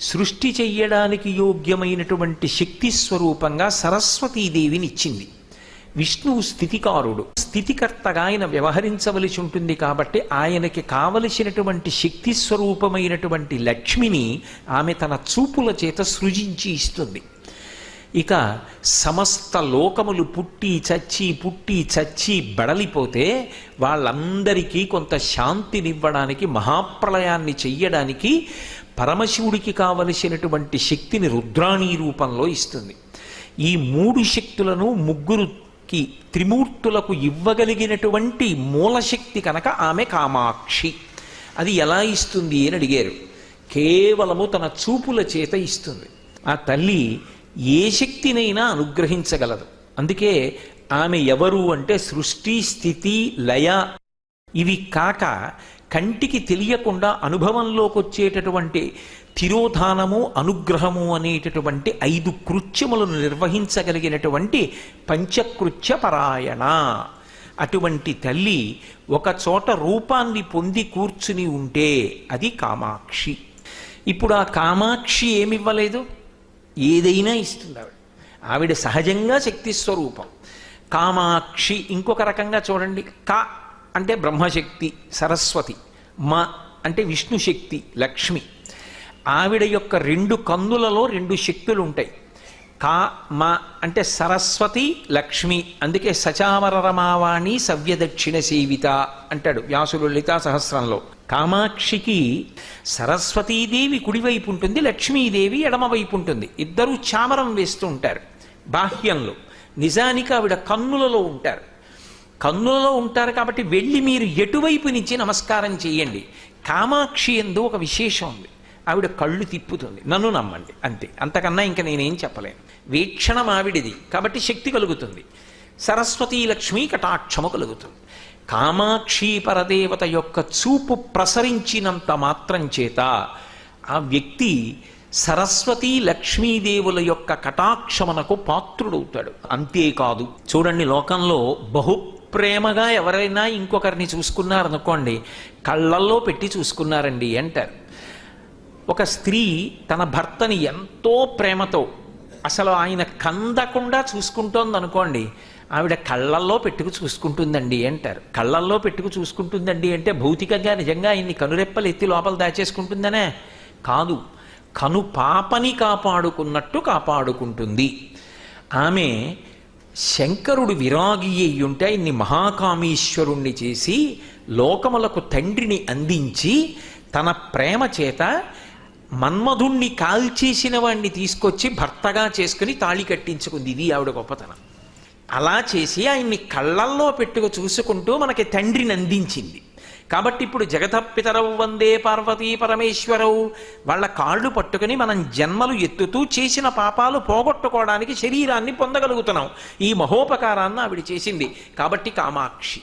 సృష్టి చెయ్యడానికి యోగ్యమైనటువంటి శక్తి స్వరూపంగా సరస్వతీదేవిని ఇచ్చింది విష్ణువు స్థితికారుడు. స్థితికర్తగా ఆయన వ్యవహరించవలసి ఉంటుంది కాబట్టి ఆయనకి కావలసినటువంటి శక్తి స్వరూపమైనటువంటి లక్ష్మిని ఆమె తన చూపుల చేత సృజించి ఇస్తుంది. ఇక సమస్త లోకములు పుట్టి చచ్చి పుట్టి చచ్చి బడలిపోతే వాళ్ళందరికీ కొంత శాంతినివ్వడానికి మహాప్రళయాన్ని చెయ్యడానికి పరమశివుడికి కావలసినటువంటి శక్తిని రుద్రాణి రూపంలో ఇస్తుంది. ఈ మూడు శక్తులను ముగ్గురుకి త్రిమూర్తులకు ఇవ్వగలిగినటువంటి మూలశక్తి కనుక ఆమె కామాక్షి. అది ఎలా ఇస్తుంది అని అడిగారు. కేవలము తన చూపుల చేత ఇస్తుంది. ఆ తల్లి ఏ శక్తినైనా అనుగ్రహించగలదు. అందుకే ఆమె ఎవరు అంటే సృష్టి స్థితి లయ ఇవి కాక కంటికి తెలియకుండా అనుభవంలోకి వచ్చేటటువంటి తిరోధానము అనుగ్రహము అనేటటువంటి ఐదు కృత్యములను నిర్వహించగలిగినటువంటి పంచకృత్య పరాయణ. అటువంటి తల్లి ఒక చోట రూపాన్ని పొంది కూర్చుని ఉంటే అది కామాక్షి. ఇప్పుడు ఆ కామాక్షి ఏమివ్వలేదు? ఏదైనా ఇస్తుంది ఆవిడ. ఆవిడ సహజంగా శక్తి స్వరూపం. కామాక్షి ఇంకొక రకంగా చూడండి. కా అంటే బ్రహ్మశక్తి సరస్వతి మ అంటే విష్ణుశక్తి లక్ష్మి. ఆవిడ యొక్క రెండు కన్నులలో రెండు శక్తులు ఉంటాయి కా మ అంటే సరస్వతి లక్ష్మి. అందుకే సచామర రమావాణి సవ్యదక్షిణ సేవిత అంటాడు వ్యాసులు లలితా సహస్రంలో. కామాక్షికి సరస్వతీదేవి కుడివైపు ఉంటుంది లక్ష్మీదేవి ఎడమవైపు ఉంటుంది. ఇద్దరూ చామరం వేస్తూ ఉంటారు బాహ్యంలో. నిజానికి ఆవిడ కన్నులలో ఉంటారు. కన్నులలో ఉంటారు కాబట్టి వెళ్ళి మీరు ఎటువైపు నుంచి నమస్కారం చేయండి. కామాక్షి ఎందు ఒక విశేషం ఉంది. ఆవిడ కళ్ళు తిప్పుతుంది. నన్ను నమ్మండి. అంతే. అంతకన్నా ఇంకా నేనేం చెప్పలేను. వీక్షణం ఆవిడిది. కాబట్టి శక్తి కలుగుతుంది. సరస్వతీ లక్ష్మి కటాక్షము కలుగుతుంది. కామాక్షి పరదేవత యొక్క చూపు ప్రసరించినంత మాత్రం చేత ఆ వ్యక్తి సరస్వతి లక్ష్మీదేవుల యొక్క కటాక్షమునకు పాత్రుడవుతాడు. అంతేకాదు చూడండి లోకంలో బహు ప్రేమగా ఎవరైనా ఇంకొకరిని చూసుకున్నారనుకోండి కళ్ళల్లో పెట్టి చూసుకున్నారండి అంటారు ఒక స్త్రీ తన భర్తని ఎంతో ప్రేమతో అసలు ఆయన కందకుండా చూసుకుంటోంది అనుకోండి ఆవిడ కళ్ళల్లో పెట్టుకు చూసుకుంటుందండి అంటారు కళ్ళల్లో పెట్టుకు చూసుకుంటుందండి అంటే భౌతికంగా నిజంగా ఆయన్ని కనురెప్పలు ఎత్తి లోపల దాచేసుకుంటుందనే కాదు. కను పాపని కాపాడుకున్నట్టు కాపాడుకుంటుంది. ఆమె శంకరుడు విరాగి అయ్యుంటే ఆయన్ని మహాకామేశ్వరుణ్ణి చేసి లోకములకు తండ్రిని అందించి తన ప్రేమ చేత మన్మధుణ్ణి కాల్చేసిన వాణ్ణి తీసుకొచ్చి భర్తగా చేసుకుని తాళి కట్టించుకుంది. ఇది ఆవిడ గొప్పతనం. అలా చేసి ఆయన్ని కళ్ళల్లో పెట్టుకు చూసుకుంటూ మనకి తండ్రిని అందించింది. కాబట్టి ఇప్పుడు జగతపితరవు వందే పార్వతీ పరమేశ్వరవు వాళ్ళ కాళ్ళు పట్టుకుని మనం జన్మలు ఎత్తుతూ చేసిన పాపాలు పోగొట్టుకోవడానికి శరీరాన్ని పొందగలుగుతున్నాం. ఈ మహోపకారాన్ని ఆవిడ చేసింది. కాబట్టి కామాక్షి.